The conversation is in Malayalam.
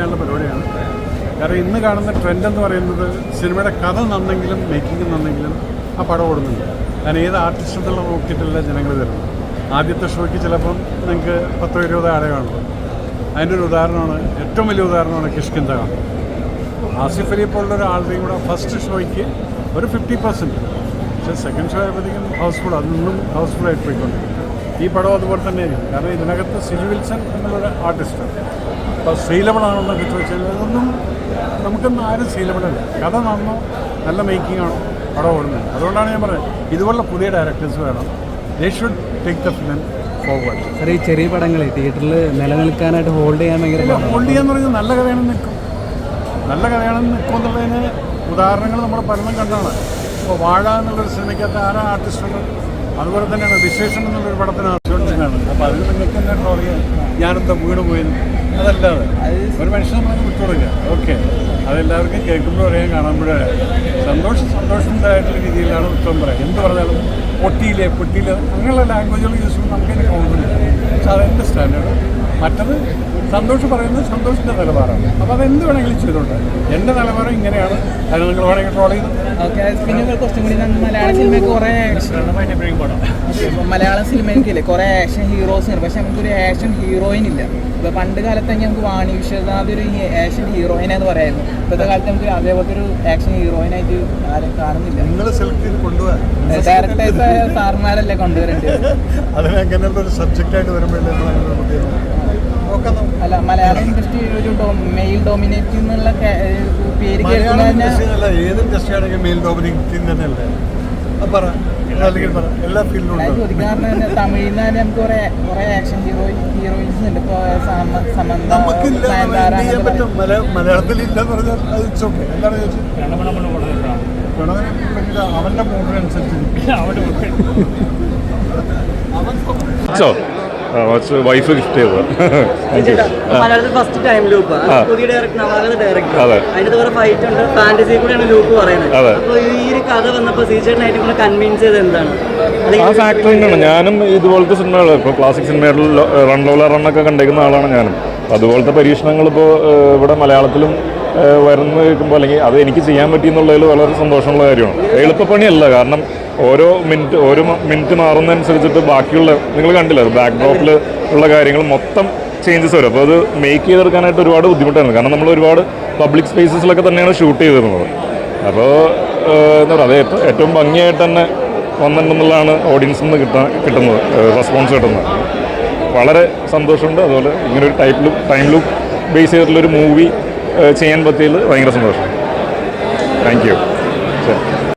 ചെയ്യാനുള്ള പരിപാടിയാണ്. കാരണം ഇന്ന് കാണുന്ന ട്രെൻഡ് എന്ന് പറയുന്നത് സിനിമയുടെ കഥ നന്നെങ്കിലും മേക്കിംഗ് നന്നെങ്കിലും ആ പടം ഓടുന്നുണ്ട്. കാരണം ഏത് ആർട്ടിസ്റ്റ് എന്നുള്ള നോക്കിയിട്ടല്ല ജനങ്ങൾ വരുന്നത്. ആദ്യത്തെ ഷോയ്ക്ക് ചിലപ്പം നിങ്ങൾക്ക് പത്തോ ഇരുപതോ ആളെ കാണുള്ളൂ. അതിന്റെ ഒരു ഉദാഹരണമാണ് ഏറ്റവും വലിയ ഉദാഹരണമാണ് കിഷ്കിന്ത ആസിഫ് അലി പോലുള്ള ഒരാളുടെയും കൂടെ ഫസ്റ്റ് ഷോയ്ക്ക് ഒരു ഫിഫ്റ്റി പെർസെന്റ് പക്ഷേ സെക്കൻഡ് ഷോ ആയപ്പോഴത്തേക്കും ഹൗസ്ഫുൾ അതിന്നും ഹൗസ്ഫുള്ളായിട്ട് പോയിക്കൊണ്ടിരിക്കും ഈ പടം അതുപോലെ തന്നെയായിരിക്കും കാരണം ഇതിനകത്ത് സിജു വിൽസൺ എന്നുള്ളൊരു ആർട്ടിസ്റ്റാണ് അപ്പോൾ എന്നൊക്കെ ചോദിച്ചാൽ അതൊന്നും നമുക്കൊന്നും ആരും അല്ല കഥ നന്നോ നല്ല മേക്കിംഗ് ആണോ പടം ഓടുന്നത്. അതുകൊണ്ടാണ് ഞാൻ പറയുന്നത് ഇതുപോലുള്ള പുതിയ ഡയറക്ടേഴ്സ് വേണം. They should take the film forward sir ഈ ചെറിയ പടങ്ങൾ തിയേറ്ററിൽ നിലനിൽക്കാനായിട്ട് ഹോൾഡ് ചെയ്യാൻ ഭയങ്കര ഹോൾഡ് ചെയ്യാന്ന് പറയുന്നത് നല്ല കഥയാണെന്ന് നിൽക്കും. നല്ല കഥയാണെന്ന് നിൽക്കും എന്നുള്ളതിന് ഉദാഹരണങ്ങൾ നമ്മൾ പലതും കണ്ടാണ്. ഇപ്പോൾ വാഴ എന്നുള്ളൊരു സിനിമയ്ക്കകത്ത് ആരാ ആർട്ടിസ്റ്റുണ്ട് അതുപോലെ തന്നെയാണ് വിശേഷം എന്നുള്ളൊരു പടത്തിന് അപ്പോൾ അതിൽ നിങ്ങൾക്ക് തന്നെ ട്രോൾ വീട് ഞാനെന്താ വീണ് പോയെന്ന് അതല്ലാതെ. ഒരു മനുഷ്യൻ നമ്മൾ വിട്ടുകൊടുക്കുക. ഓക്കെ. അതെല്ലാവർക്കും കേൾക്കുമ്പോഴും അറിയാൻ കാണുമ്പോഴേ സന്തോഷം സന്തോഷമുണ്ടായിട്ടുള്ള രീതിയിലാണ് ഉത്തരം പറയുക. എന്ത് പറഞ്ഞാലും പൊട്ടിയിലെ പൊട്ടിയിലെ അങ്ങനെയുള്ള ലാംഗ്വേജുകൾ യൂസ് ചെയ്യുമ്പോൾ നമുക്ക് തന്നെ കോൺഫിഡൻസ് പക്ഷെ അതെന്റെ സ്റ്റാൻഡേർഡ് മറ്റത് സന്തോഷം പറയുന്നത് സന്തോഷിന്റെ നിലപാടാണ് അപ്പോൾ അതെന്ത് വേണമെങ്കിലും ചെയ്തോട്ടെ. എന്റെ നിലവാരം ഇങ്ങനെയാണ്. അത് നിങ്ങൾ വേണമെങ്കിൽ ട്രോൾ ചെയ്തു. ഓക്കെ പിന്നെ കുറച്ചും കൂടി മലയാള സിനിമയ്ക്ക് കുറേ മലയാള സിനിമയ്ക്കില്ലേ കുറേ ആക്ഷൻ ഹീറോസ് ഉണ്ട്. പക്ഷെ നമുക്കൊരു ആക്ഷൻ ഹീറോയിൻ ഇല്ല. ഇപ്പോൾ പണ്ട് കാലത്ത് നമുക്ക് വാണി വിശ്വനാഥ് ഒരു ആക്ഷൻ ഹീറോയിൻ എന്ന് പറയായിരുന്നു. ഇപ്പോഴത്തെ കാലത്ത് നമുക്ക് അതേപോലത്തെ ഒരു ആക്ഷൻ ഹീറോയിനായിട്ട് ആരും കാണുന്നില്ല. നിങ്ങൾ സെലക്ട് ചെയ്ത് കൊണ്ടുപോകാൻ ഡയറക്ടേഴ്സ് സാർമാരല്ലേ കൊണ്ടുവരേണ്ടത്? അതിന് അങ്ങനെയുള്ള ഒരു സബ്ജക്റ്റായിട്ട് വരുമ്പോഴേ നമുക്ക് അല്ല മലയാള ഇൻഡസ്ട്രി ഒരു മെയിൽ ഡോമിനേറ്റ് എന്നുള്ള പേര് കേൾക്കുന്ന ഏത് ഇൻഡസ്ട്രി ആണെങ്കിൽ മെയിൽ ഡോമിനിങ് തന്നെയല്ലേ? പറ എല്ലാ ഫീൽഡിലും തമിഴിൽ നമുക്ക് കുറെ കുറെ ആക്ഷൻ ഹീറോ ഹീറോയിൻസ് ഉണ്ട്. ഇപ്പൊ സമ- സമന്ത മലയാളത്തിൽ ഇല്ലെന്ന് പറഞ്ഞാൽ അത് ഓക്കെ എന്താണ് ചോദിച്ചത് ഗുണവനെ പറ്റില്ല അവന്റെ മൂഡിനനുസരിച്ച് വൈഫ് ഗിഫ്റ്റ് ചെയ്തത്. ആ. ഫാക്ടർ തന്നെയാണ് ഞാനും ഇതുപോലത്തെ സിനിമകൾ ഇപ്പോൾ ക്ലാസിക് സിനിമകളിൽ റൺ ലോല ഒക്കെ കണ്ടേക്കുന്ന ആളാണ് ഞാനും. അതുപോലത്തെ പരീക്ഷണങ്ങൾ ഇപ്പോൾ ഇവിടെ മലയാളത്തിലും വരുന്ന കേൾക്കുമ്പോൾ അല്ലെങ്കിൽ അത് എനിക്ക് ചെയ്യാൻ പറ്റിയെന്നുള്ളതിൽ വളരെ സന്തോഷമുള്ള കാര്യമാണ്. എളുപ്പപ്പണിയല്ല. കാരണം ഓരോ മിനിറ്റ് ഓരോ മിനിറ്റ് മാറുന്നതനുസരിച്ചിട്ട് ബാക്കിയുള്ള നിങ്ങൾ കണ്ടില്ല ബാക്ക് ഡ്രോപ്പിൽ ഉള്ള കാര്യങ്ങൾ മൊത്തം ചേഞ്ചസ് വരും. അപ്പോൾ അത് മേക്ക് ചെയ്തെടുക്കാനായിട്ട് ഒരുപാട് ബുദ്ധിമുട്ടാണ് കാരണം നമ്മൾ ഒരുപാട് പബ്ലിക് സ്പേസസിലൊക്കെ തന്നെയാണ് ഷൂട്ട് ചെയ്തിരുന്നത്. അപ്പോൾ എന്താ പറയുക അത് ഏറ്റവും ഭംഗിയായിട്ട് തന്നെ വന്നിട്ടുണ്ടെന്നുള്ളതാണ് ഓഡിയൻസിൽ നിന്ന് കിട്ടാൻ കിട്ടുന്നത് റെസ്പോൺസ് കിട്ടുന്നത്. വളരെ സന്തോഷമുണ്ട്. അതുപോലെ ഇങ്ങനെ ഒരു type look time look base ചെയ്തിട്ടുള്ളൊരു movie ചെയ്യാൻ പറ്റിയതിൽ ഭയങ്കര സന്തോഷം. താങ്ക് യു ശരി.